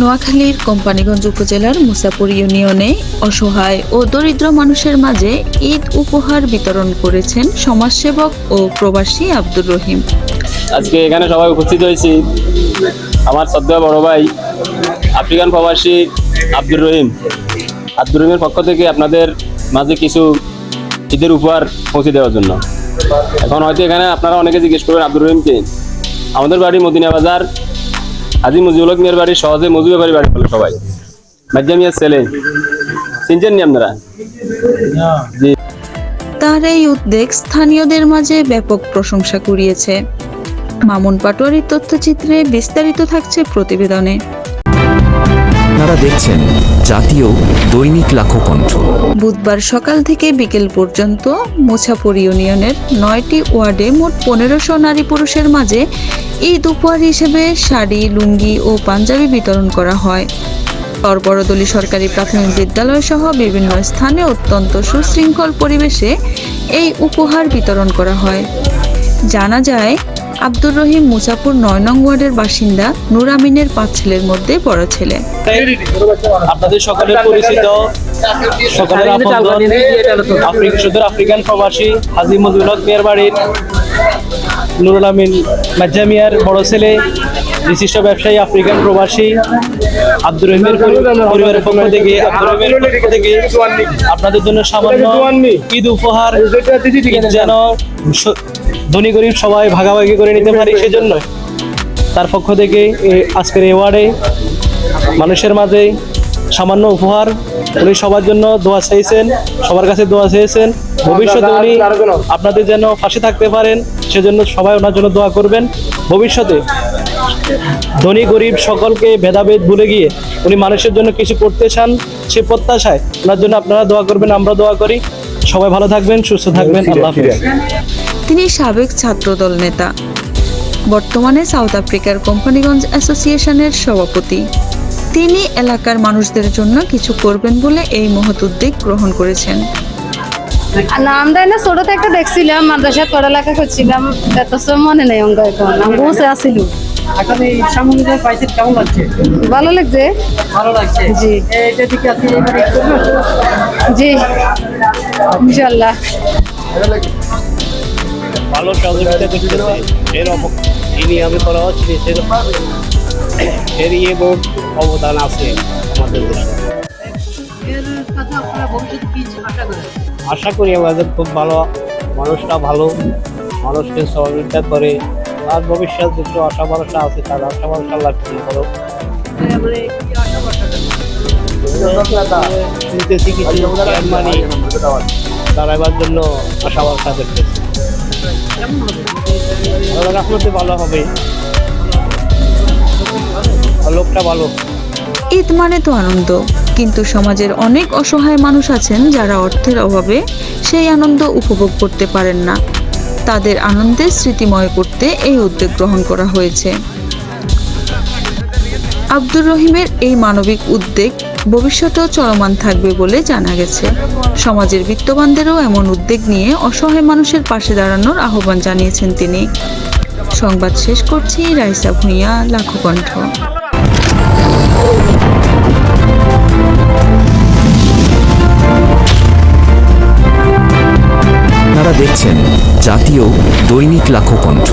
নোয়াখালীর কোম্পানিগঞ্জ উপজেলার মুসাপুর ইউনিয়নে অসহায় ও দরিদ্র মানুষের মাঝে ঈদ উপহার বিতরণ করেছেন সমাজসেবক ও প্রবাসী আব্দুর রহিম। আজকে এখানে সবাই উপস্থিত হয়েছি। আমার শ্রদ্ধা বড় ভাই, আফ্রিকান প্রবাসী আব্দুর রহিম। আব্দুর রহিমের পক্ষ থেকে আপনাদের মাঝে কিছু ঈদের উপহার পৌঁছে দেওয়ার জন্য। এখন হয়তো এখানে আপনারা অনেকে জিজ্ঞেস করবেন, আব্দুর রহিমকে, আমাদের বাড়ি মদিনা বাজার আজি মুজিবুলক হক মিয়ার বাড়ি সহজে মজুবের বাড়ি বাড়ি বলে সবাই। মাজ্জা মিয়ার ছেলে। চিনছেন নি আপনারা? জি। তার এই উদ্যোগ স্থানীয়দের মাঝে ব্যাপক প্রশংসা কুড়িয়েছে। মামুন পাটোয়ারির তথ্যচিত্রে বিস্তারিত থাকছে প্রতিবেদনে। তারা দেখছেন জাতীয় দৈনিক লাখকণ্ঠ। বুধবার সকাল থেকে বিকেল পর্যন্ত মোছাপুর ইউনিয়নের নয়টি ওয়ার্ডে মোট পনেরোশো নারী পুরুষের মাঝে ঈদ উপহার হিসেবে শাড়ি, লুঙ্গি ও পাঞ্জাবি বিতরণ করা হয়। বরবরদলী সরকারি প্রাথমিক বিদ্যালয় সহ বিভিন্ন স্থানে অত্যন্ত সুশৃঙ্খল পরিবেশে এই উপহার বিতরণ করা হয়। জানা যায় আব্দুর রহিম মুসাপুর নয় নং ওয়ার্ডের বাসিন্দা নুরামিনের পাঁচ ছেলের মধ্যে বড় ছেলে। আপনাদের সকলের পরিচিত সকলের আফ্রিকা সুদূর আফ্রিকান প্রবাসী হাজি মজুল হক মিয়ার বাড়ির নুরুল আমিন মাজ্জা মিয়ার বড় ছেলে বিশিষ্ট ব্যবসায়ী আফ্রিকান প্রবাসী আব্দুর রহিমের পরিবারের পক্ষ থেকে আব্দুর রহিমের পক্ষ থেকে আপনাদের জন্য সামান্য ঈদ উপহার যেন ধনী গরিব সবাই ভাগাভাগি করে নিতে পারি সেজন্য। তার পক্ষ থেকে আজকের এই ওয়ার্ডে মানুষের মাঝে সামান্য উপহার। উনি সবার জন্য দোয়া চাইছেন সবার কাছে দোয়া চেয়েছেন। ভবিষ্যতে উনি আপনাদের যেন পাশে থাকতে পারেন সেজন্য সবাই ওনার জন্য দোয়া করবেন। ভবিষ্যতে ধনী গরিব সকলকে ভেদাভেদ ভুলে গিয়ে উনি মানুষের জন্য কিছু করতে চান সে প্রত্যাশায় ওনার জন্য আপনারা দোয়া করবেন আমরা দোয়া করি। সবাই ভালো থাকবেন সুস্থ থাকবেন আল্লাহ হাফিজ। তিনি সাবেক ছাত্রদল নেতা বর্তমানে সাউথ আফ্রিকার কোম্পানিগঞ্জ অ্যাসোসিয়েশনের সভাপতি। তিনি এলাকার মানুষদের জন্য কিছু করবেন বলে এই মহৎ উদ্যোগ গ্রহণ করেছেন। না আমরা না ছোট থেকে দেখছিলাম মাদ্রাসা পড়ালেখা করছিলাম এত সব মনে নেই অঙ্ক এখন। আমি বসে আসিল। এখন এই সামগ্রিক পাইছেন কেমন লাগছে? ভালো লাগছে? ভালো লাগছে। জি। এটা থেকে আপনি এবার করবেন জি ইনশাল্লাহ ভালো সহযোগিতা করতেছে এর যিনি আমি করা হচ্ছে এর ইয়ে অবদান আছে আমাদের দেশে। আশা করি আমাদের খুব ভালো মানুষটা ভালো মানুষকে সহযোগিতা করে আর ভবিষ্যৎ যেগুলো আশা ভরসা আছে তার আশা ভরসা লাগছে মানে আশা ভরসা করেন? শুনতেছি কিছু মানি দাঁড়াবার জন্য আশা ভরসা করতেছি। ভালো হবে। লোকটা ভালো। ঈদ মানে তো আনন্দ, কিন্তু সমাজের অনেক অসহায় মানুষ আছেন যারা অর্থের অভাবে সেই আনন্দ উপভোগ করতে পারেন না। তাদের আনন্দের স্মৃতিময় করতে এই উদ্যোগ গ্রহণ করা হয়েছে। আব্দুর রহিমের এই মানবিক উদ্যোগ ভবিষ্যতেও চলমান থাকবে বলে জানা গেছে। সমাজের বিত্তবানদেরও এমন উদ্যোগ নিয়ে অসহায় মানুষের পাশে দাঁড়ানোর আহ্বান জানিয়েছেন তিনি। সংবাদ শেষ করছি রাইসা ভূঁইয়া লাখো কণ্ঠ। আপনারা দেখছেন জাতীয় দৈনিক লাখকণ্ঠ